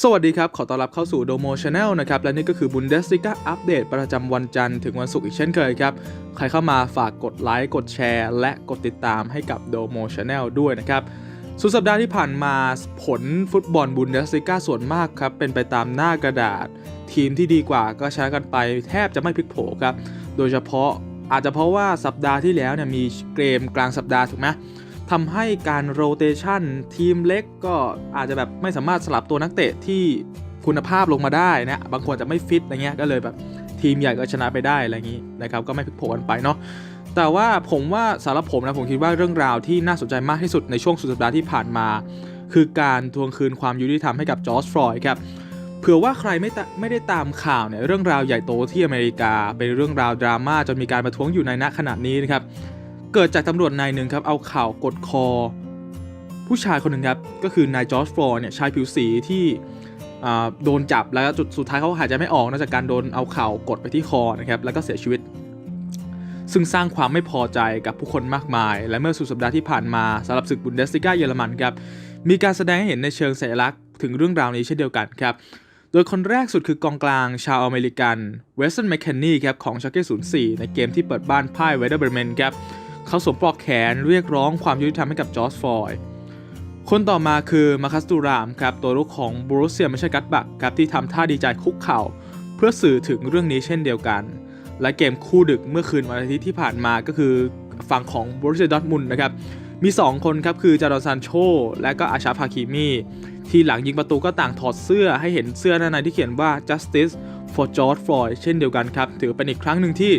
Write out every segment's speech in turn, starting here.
สวัสดีครับ ขอต้อนรับเข้าสู่ Domo Channel นะครับ และนี่ก็คือ Bundesliga อัปเดตประจำวันจันทร์ถึงวันศุกร์อีกเช่นเคยครับ ใครเข้ามาฝากกดไลค์ กดแชร์ และกดติดตามให้กับ Domo Channel ด้วยนะครับสุดสัปดาห์ที่ผ่านมาผลฟุตบอลบุนเดส l ิก้าส่วนมากครับ เป็นไปตามหน้ากระดาษ ทีมที่ดีกว่าก็ชนะกันไปแทบจะไม่พลิกโผครับ โดยเฉพาะอาจจะเพราะว่าสัปดาห์ที่แล้วเนี่ยมีเกมกลางสัปดาห์ถูกไหม ทำให้การโรเตชันทีมเล็กก็อาจจะแบบไม่สามารถสลับตัวนักเตะที่คุณภาพลงมาได้นะบางคนจะไม่ฟิตอะไรเงี้ยก็เลยแบบทีมใหญ่ก็ชนะไปได้อะไรอย่างนี้นะครับก็ไม่พลิกโผกันไปเนาะแต่ว่าผมว่าสำหรับผมนะผมคิดว่าเรื่องราวที่น่าสนใจมากที่สุดในช่วงสุดสัปดาห์ที่ผ่านมา คือการทวงคืนความยุติธรรมให้กับจอร์จฟลอยด์ครับเผื่อว่าใครไม่ไม่ได้ตามข่าวเนี่ยเรื่องราวใหญ่โตที่อเมริกา เป็นเรื่องราวดราม่าจนมีการประท้วงอยู่ในณขณะนี้นะครับ เกิดจากตำรวจนายหนึ่งครับเอาข่าวกดคอ ผู้ชายคนหนึ่งครับก็คือนายจอร์จฟลอยด์เนี่ยชายผิวสีที่โดนจับแล้วจุดสุดท้ายเขาหายใจไม่ออกนอกจากการโดนเอาข่าวกดไปที่คอนะครับแล้วก็เสียชีวิต ซึ่งสร้างความไม่พอใจกับผู้คนมากมาย และเมื่อสุดสัปดาห์ที่ผ่านมาสำหรับศึกบุนเดสลิก้าเยอรมันครับมีการแสดงให้เห็นในเชิงสัญลักษณ์ถึงเรื่องราวนี้เช่นเดียวกันครับโดยคนแรกสุดคือกองกลางชาวอเมริกันเวสตันแมคเคนนี่ครับของชาเก้04ในเกมที่เปิดบ้านพ่ายไวเดอร์เบรเมนครับ เขาสวมปลอกแขนเรียกร้องความยุติธรรมให้กับจอร์จฟลอยด์คนต่อมาคือมาคัสตูรามครับตัวลูกของบรูเซียไม่ใช่กัตบักครับที่ทำท่าดีใจคุกเข่า เพื่อสื่อถึงเรื่องนี้เช่นเดียวกัน และเกมคู่ดึกเมื่อคืนวันอาทิตย์ที่ผ่านมาก็คือฝั่งของบรูเซียดอร์ทมุนนะครับมี 2 คนครับคือจารอนซานโช และก็อาชาฟาคิมีที่หลังยิงประตูก็ต่างถอดเสื้อให้เห็นเสื้อด้านในที่เขียนว่า justice for George Floyd เช่นเดียวกันครับ ถือเป็นอีกครั้งหนึ่งที่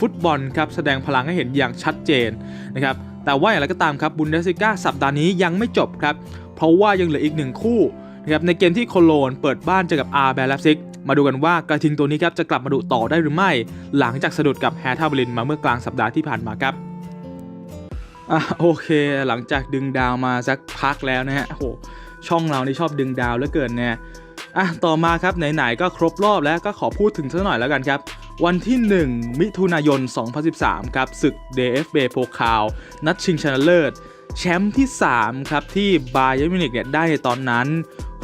ฟุตบอลครับแสดงพลังให้เห็นอย่างชัดเจนนะครับแต่ว่าอย่างไรก็ตามครับบุนเดสิก้าสัปดาห์นี้ยังไม่จบครับเพราะว่ายังเหลืออีกหนึ่งคู่นะครับในเกมที่โคโลนเปิดบ้านเจอกับอาร์แบลซิกมาดูกันว่ากระทิงตัวนี้ครับจะกลับมาดุต่อได้หรือไม่ หลังจากสะดุดกับแฮร์ทาเบลินมาเมื่อกลางสัปดาห์ที่ผ่านมาครับอะโอเค หลังจากดึงดาวมาสักพักแล้วนะฮะโอ้โหช่องเรานี่ชอบดึงดาวเหลือเกินเนี่ย อะต่อมาครับไหนๆก็ครบรอบแล้วก็ขอพูดถึงสักหน่อยแล้วกันครับ วันที่ 1 มิถุนายน 2013 ครับศึก DFB โพคาวนัดชิงชนะเลิศแชมป์ที่ 3 ครับ ที่บาเยอร์มิวนิกเนี่ยได้ในตอนนั้น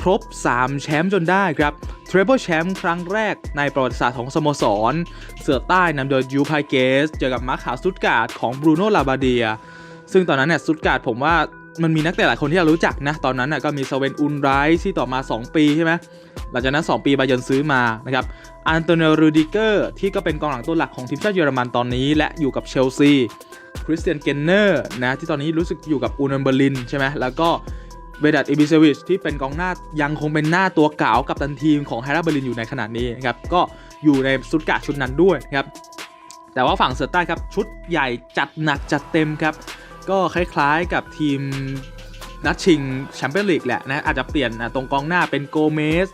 ครบ 3 แชมป์จนได้ครับทริปเปิลแชมป์ครั้งแรกในประวัติศาสตร์ของสโมสร เสือใต้นำโดยยูไพเกส เจอกับมาร์คาวสตุตการ์ดของบรูโน่ลาบาเดีย ซึ่งตอนนั้นเนี่ยสตุตการ์ดผมว่า มันมีนักเตะหลายคนที่เรารู้จักนะ ตอนนั้นนะก็มีสเวนอุนไรท์ที่ต่อมา 2 ปีใช่ไหมหลังจากนั้น 2 ปีบาเยนซื้อมานะครับอันโตเนโรูดิเกอร์ที่ก็เป็นกองหลังตัวหลักของทีมชาติเยอรมันตอนนี้ และอยู่กับเชลซีคริสเตียนเกนเนอร์นะที่ตอนนี้รู้สึกอยู่กับอูนเบอร์ลินใช่ไหมแล้วก็เวดัตอิบิเซวิชที่เป็นกองหน้ายังคงเป็นหน้าตัวเก่ากับตันทีมของแฮร์ราเบอร์ลินอยู่ในขณะนี้นะครับก็อยู่ในสตุตการ์ดชุดนั้นด้วยครับแต่ว่าฝั่งเสือใต้ครับชุดใหญ่จัดหนักจัดเต็มครับ ก็คล้ายๆกับทีมนัดชิงแชมเปี้ยนลีกแหละนะอาจจะเปลี่ยนตรงกองหน้าเป็นโกเมส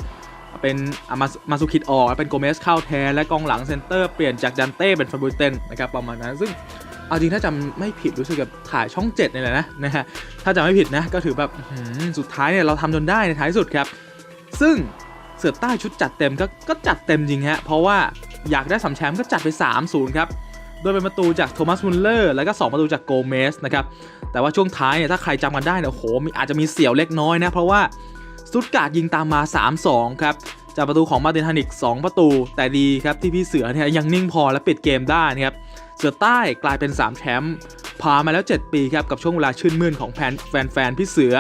เป็นอะมามาสุคิดออกเป็นโกเมสเข้าแทนและกองหลังเซนเตอร์เปลี่ยนจากดันเต้เป็นฟาบูเตนนะครับประมาณนั้นซึ่งเอาจริงถ้าจำไม่ผิดรู้สึกกับถ่ายช่อง7นี่แหละนะนะฮะถ้าจำไม่ผิดนะก็ถือแบบสุดท้ายเนี่ยเราทำจนได้ในท้ายสุดครับ ซึ่งเสือใต้ชุดจัดเต็มก็ก็จัดเต็มจริงฮะเพราะว่าอยากได้สามแชมป์ก็จัดไป3-0ครับ โดยเป็นประตูจากโทมัสมุลเลอร์แล้วก็ 2 ประตูจากโกเมสนะครับแต่ว่าช่วงท้ายเนี่ยถ้าใครจำกันได้เนี่ยโหมีอาจจะมีเสี่ยวเล็กน้อยนะ เพราะว่าสตุตการ์ดยิงตามมา 3-2 ครับจากประตูของมาตินฮานิก 2 ประตู แต่ดีครับที่พี่เสือเนี่ยยังนิ่งพอและปิดเกมได้นะครับเสือใต้กลายเป็น 3 แชมป์ผ่านมาแล้ว 7 ปีครับกับช่วงเวลาชื่นมื่นของแฟนแฟนๆพี่เสือ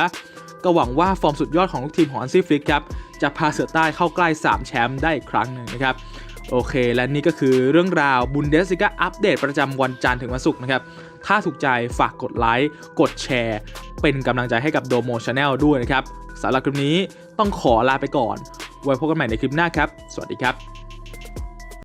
ก็หวังว่าฟอร์มสุดยอดของลูกทีมของอันซี่ฟลิกครับจะพาเสือใต้เข้าใกล้ 3 แชมป์ได้อีกครั้งหนึ่งนะครับ โอเค และนี่ก็คือเรื่องราวบุนเดสิก้าอัปเดตประจำวันจันทร์ถึงวันศุกร์นะครับ ถ้าถูกใจฝากกดไลค์ กดแชร์ เป็นกำลังใจให้กับโดโมชาแนลด้วยนะครับสำหรับคลิปนี้ต้องขอลาไปก่อน ไว้พบกันใหม่ในคลิปหน้าครับ สวัสดีครับ